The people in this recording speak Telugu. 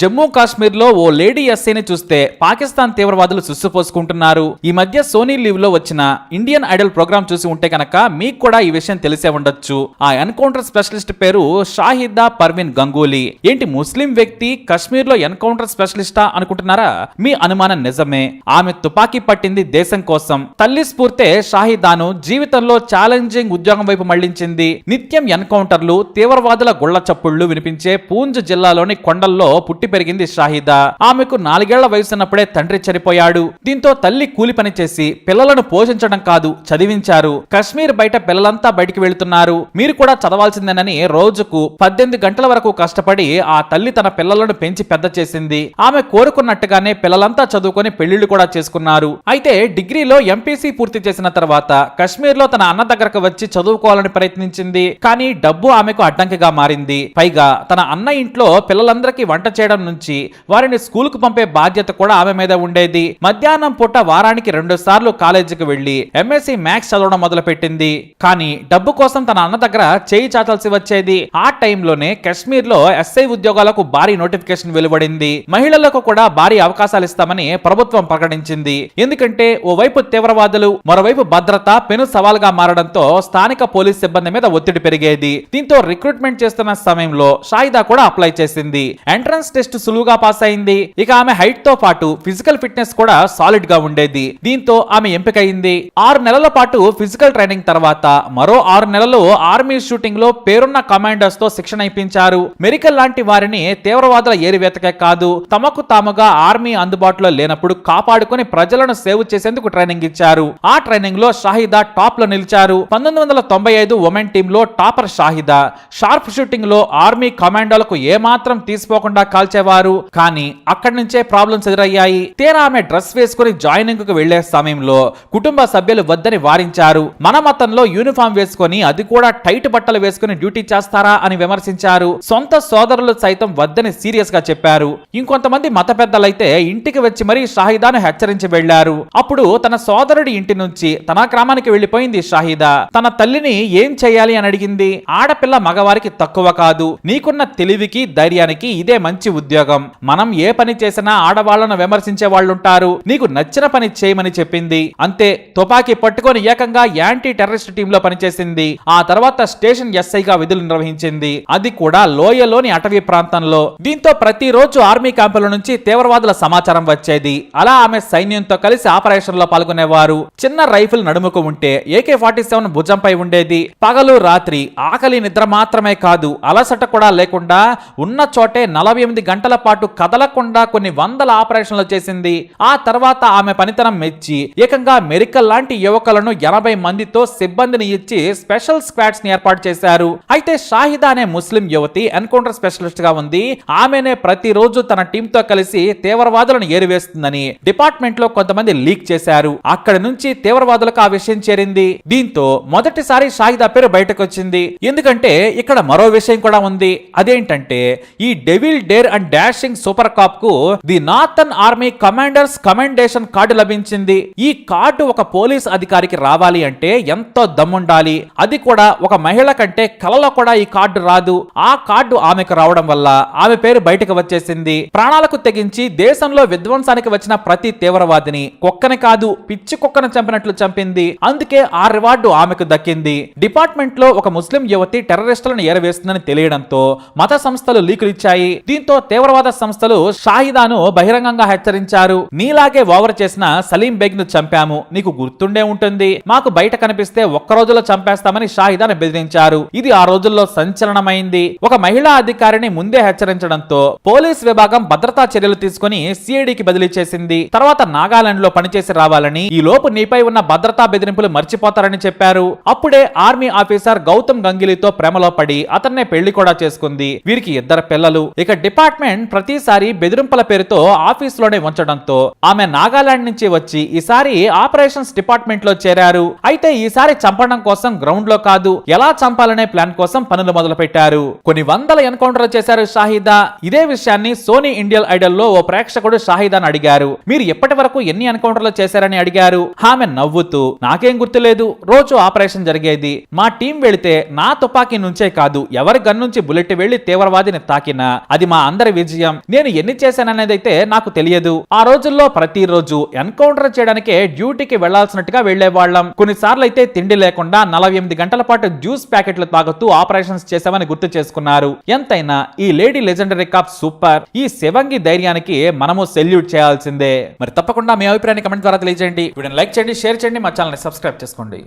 జమ్మూ కాశ్మీర్లో ఓ లేడీ ఎస్ఐని చూస్తే పాకిస్తాన్ తీవ్రవాదులు సుస్సుపోసుకుంటున్నారు ఈ మధ్య సోనీ లీవ్లో వచ్చిన ఇండియన్ ఐడల్ ప్రోగ్రామ్ చూసి ఉంటే కనుక మీకు కూడా ఈ విషయం తెలిసే ఉండొచ్చు. ఆ ఎన్కౌంటర్ స్పెషలిస్ట్ పేరు షాహిదా పర్వీన్ గంగూలీ. ఏంటి ముస్లిం వ్యక్తి కశ్మీర్లో ఎన్కౌంటర్ స్పెషలిస్టా అనుకుంటున్నారా? మీ అనుమానం నిజమే. ఆమె తుపాకీ పట్టింది దేశం కోసం. తల్లి స్ఫూర్తే షాహిదాను జీవితంలో ఛాలెంజింగ్ ఉద్యోగం వైపు మళ్ళించింది. నిత్యం ఎన్కౌంటర్లు తీవ్రవాదుల గుళ్ళ చప్పుళ్ళు వినిపించే పూంజ్ జిల్లాలోని కొండల్లో పుట్టి పెరిగింది షాహిదా. ఆమెకు నాలుగేళ్ళ వయసున్నప్పుడే తండ్రి చనిపోయాడు. దీంతో తల్లి కూలి పని చేసి పిల్లలను పోషించడం కాదు చదివించారు. కశ్మీర్ బయట పిల్లలంతా బయటికి వెళుతున్నారు. మీరు కూడా చదవాల్సిందేనని రోజుకు పద్దెనిమిది గంటల వరకు కష్టపడి ఆ తల్లి తన పిల్లలను పెంచి పెద్ద చేసింది. ఆమె కోరుకున్నట్టుగానే పిల్లలంతా చదువుకొని పెళ్ళిళ్ళు కూడా చేసుకున్నారు. అయితే డిగ్రీలో ఎంపీసీ పూర్తి చేసిన తర్వాత కశ్మీర్లో తన అన్న దగ్గరకు వచ్చి చదువుకోవాలని ప్రయత్నించింది. కానీ డబ్బు ఆమెకు అడ్డంకిగా మారింది. పైగా తన అన్న ఇంట్లో పిల్లలందరికీ వంట చేయడం నుంచి వారిని స్కూల్కు పంపే బాధ్యత కూడా ఆమె మీద ఉండేది. మధ్యాహ్నం పూట వారానికి రెండు సార్లు కాలేజీకి వెళ్ళి ఎంఎస్సి మ్యాథ్స్ చదవడం మొదలు పెట్టింది కానీ డబ్బు కోసం తన అన్న దగ్గర చేయి చాచాల్సి వచ్చేది. ఆ టైంలోనే కశ్మీర్లో ఎస్ఐ ఉద్యోగాలకు భారీ నోటిఫికేషన్ వెలువడింది. మహిళలకు కూడా భారీ అవకాశాలు ఇస్తామని ప్రభుత్వం ప్రకటించింది. ఎందుకంటే ఓవైపు తీవ్రవాదులు మరోవైపు భద్రత పెను సవాల్గా మారడంతో స్థానిక పోలీస్ సిబ్బంది మీద ఒత్తిడి పెరిగేది. దీంతో రిక్రూట్మెంట్ చేస్తున్న సమయంలో షాయిదా కూడా అప్లై చేసింది. ఎంట్రన్స్ టెస్ట్ సులువుగా పాస్ అయింది. ఇక ఆమె హైట్తో పాటు ఫిజికల్ ఫిట్నెస్ కూడా సాలిడ్గా ఉండేది. దీంతో ఆమె ఎంపికయింది ఆరు నెలల పాటు ఫిజికల్ ట్రైనింగ్ తర్వాత మరో ఆరు నెలలు ఆర్మీ షూటింగ్లో పేరున్న కమాండర్స్తో శిక్షణ ఇప్పించారు. మెరికల్ లాంటి వారిని తీవ్రవాదుల ఏరివేతకే కాదు తమకు తాముగా ఆర్మీ అందుబాటులో లేనప్పుడు కాపాడుకుని ప్రజలను సేవ్ చేసేందుకు ట్రైనింగ్ ఇచ్చారు. ఆ ట్రైనింగ్లో షాహిదా టాప్లో నిలిచారు. పంతొమ్మిది వందల తొంభై ఐదు ఉమెన్ టీమ్లో టాపర్ షాహిదా. షార్ప్ షూటింగ్లో ఆర్మీ కమాండోలకు ఏమాత్రం తీసిపోకుండా కాల్చేవారు కానీ అక్కడి నుంచే ప్రాబ్లమ్స్ ఎదురయ్యాయి. తీరా ఆమె డ్రెస్ వేసుకుని జాయినింగ్కు వెళ్ళే సమయంలో కుటుంబ సభ్యులు వద్దని వారించారు. మన మతంలో యూనిఫామ్ వేసుకొని అది కూడా టైట్ బట్టలు వేసుకుని డ్యూటీ చేస్తారా అని విమర్శించారు. సొంత సోదరులు సైతం వద్దని సీరియస్గా చెప్పారు. ఇంకొంతమంది మత పెద్దలైతే ఇంటికి వచ్చి మరీ షాహిదాను హెచ్చరించి వెళ్ళారు. అప్పుడు తన సోదరుడి ఇంటి నుంచి తన గ్రామానికి వెళ్ళిపోయింది షాహిదా. తన తల్లిని ఏం చేయాలి అని అడిగింది. ఆడపిల్ల మగవారికి తక్కువ కాదు. నీకున్న తెలివికి ధైర్యానికి ఇదే మంచి ఉద్యోగం. మనం ఏ పని చేసినా ఆడవాళ్ళను విమర్శించే వాళ్ళుంటారు. నీకు నచ్చిన పని చేయమని చెప్పింది. అంతే తుపాకీ పట్టుకొని ఏకంగా యాంటీ టెర్రరిస్ట్ టీమ్లో పనిచేసింది. ఆ తర్వాత స్టేషన్ ఎస్ఐగా విధులు నిర్వహించింది. అది కూడా లోయలోని అటవీ ప్రాంతంలో. దీంతో ప్రతిరోజు ఆర్మీ క్యాంపుల నుంచి తీవ్రవాదుల సమాచారం వచ్చేది. అలా ఆమె సైన్యంతో కలిసి ఆపరేషన్లో పాల్గొనేవారు. చిన్న రైఫిల్ నడుముకు ఉంటే ఏకే ఫార్టీ సెవెన్ భుజంపై ఉండేది. పగలు రాత్రి ఆకలి నిద్ర మాత్రమే కాదు అలసట కూడా లేకుండా ఉన్న చోటే నలభై ఎనిమిది గంటల పాటు కదలకుండా కొన్ని వందల ఆపరేషన్లు చేసింది. ఆ తర్వాత ఆమె పనితనం మెచ్చి ఏకంగా మెరికల్ లాంటి యువకులను ఎనభై మందితో సిబ్బందిని ఇచ్చి స్పెషల్ స్క్వాడ్స్ని ఏర్పాటు చేశారు. అయితే షాహిదా అనే ముస్లిం యువతి ఎన్కౌంటర్ స్పెషలిస్ట్గా ఉంది. ఆమెనే ప్రతిరోజు తన టీమ్తో కలిసి తీవ్రవాదులను ఏరివేస్తుందని డిపార్ట్మెంట్లో కొంతమంది లీక్ చేశారు. అక్కడి నుంచి తీవ్రవాదులకు ఆ విషయం చేరింది. దీంతో మొదటిసారి షాహిదా పేరు బయటకు వచ్చింది ఎందుకంటే ఇక్కడ మరో విషయం కూడా ఉంది. అదేంటంటే ఈ devil dare and dashing super కాప్కు the northern army commanders commendation card లభించింది. ఈ కార్డు ఒక పోలీస్ అధికారికి రావాలి అంటే ఎంతో దమ్ముండాలి. అది కూడా ఒక మహిళ కంటే కలలో కూడా ఈ కార్డు రాదు. ఆ కార్డు ఆమెకు రావడం వల్ల ఆమె పేరు బయటకు వచ్చేసింది. ప్రాణాలకు తెగించి దేశంలో విధ్వంసానికి వచ్చిన ప్రతి తీవ్రవాదిని కుక్కని కాదు పిచ్చి కుక్కను చంపినట్లు చంపింది. అందుకే ఆ రివార్డు ఆమెకు దక్కింది. డిపార్ట్మెంట్లో ఒక ముస్లిం యువతి టెర్రరిస్టులను ఏరవేస్తుందని తెలియడంతో మత సంస్థలు లీకులు ఇచ్చాయి. దీంతో తీవ్రవాద సంస్థలు షాహిదాను బహిరంగంగా హెచ్చరించారు. నీలాగే ఓవర్ చేసిన సలీం బేగ్ను చంపాము. నీకు గుర్తుండే ఉంటుంది. మాకు బయట కనిపిస్తే ఒక్క రోజులో చంపేస్తామని షాహిదాను బెదిరించారు. ఇది ఆ రోజుల్లో సంచలనమైంది. ఒక మహిళా అధికారిని ముందే హెచ్చరించడంతో పోలీస్ విభాగం భద్రతా చర్యలు తీసుకుని సిఐడికి బదిలీ చేసింది. తర్వాత నాగాలాండ్లో పనిచేసి రావాలని ఈ లోపు నీపై ఉన్న భద్రతా బెదిరింపులు మర్చిపోతారని చెప్పారు. అప్పుడే ఆర్మీ ఆఫీసర్ గౌతమ్ గంగిలీతో ప్రేమలో పడి అతన్నే పెళ్ళి కూడా చేసుకుంది. వీరికి ఇద్దరు పిల్లలు. ఇక డిపార్ట్మెంట్ ప్రతిసారి బెదిరింపుల పేరుతో ఆఫీస్లోనే ఉంచడంతో ఆమె నాగాలాండ్ నుంచి వచ్చి ఈసారి ఆపరేషన్స్ డిపార్ట్మెంట్లో చేరారు. అయితే ఈసారి చంపడం కోసం గ్రౌండ్లో కాదు ఎలా చంపాలనే ప్లాన్ కోసం పనులు మొదలు పెట్టారు కొన్ని వందల ఎన్కౌంటర్లు చేశారు షాహిదా. ఇదే విషయాన్ని సోనీ ఇండియల్ ఐడల్లో ఓ ప్రేక్షకుడు షాహిదాను అడిగారు. మీరు ఎప్పటి వరకు ఎన్ని ఎన్కౌంటర్లు చేశారని అడిగారు. ఆమె నవ్వుతూ నాకేం గుర్తులేదు. రోజు ఆపరేషన్ జరిగేది. మా టీం వెళితే నా తుపాకీ నుంచే కాదు ఎవరి గన్ నుంచి బుల్లెట్ వెళ్ళి తీవ్రవాదిని తాకినా. అది మా అందరి మనందరి విజయం. నేను ఎన్ని చేశాననేది అయితే నాకు తెలియదు. ఆ రోజుల్లో ప్రతిరోజు ఎన్కౌంటర్ చేయడానికే డ్యూటీకి వెళ్ళాల్సినట్టుగా వెళ్ళేవాళ్ళం కొన్నిసార్లు అయితే తిండి లేకుండా నలభై ఎనిమిది గంటల పాటు జ్యూస్ ప్యాకెట్లు తాగుతూ ఆపరేషన్స్ చేశామని గుర్తు చేసుకున్నారు. ఎంతైనా ఈ లేడీ లెజెండరీ కాప్ సూపర్. ఈ శివంగి ధైర్యానికి మనము సెల్యూట్ చేయాల్సిందే. మరి తప్పకుండా మీ అభిప్రాయాన్ని కమెంట్ ద్వారా తెలియజేయండి. వీడియోని లైక్ చేయండి షేర్ చేయండి మా ఛానల్ని సబ్స్క్రైబ్ చేసుకోండి.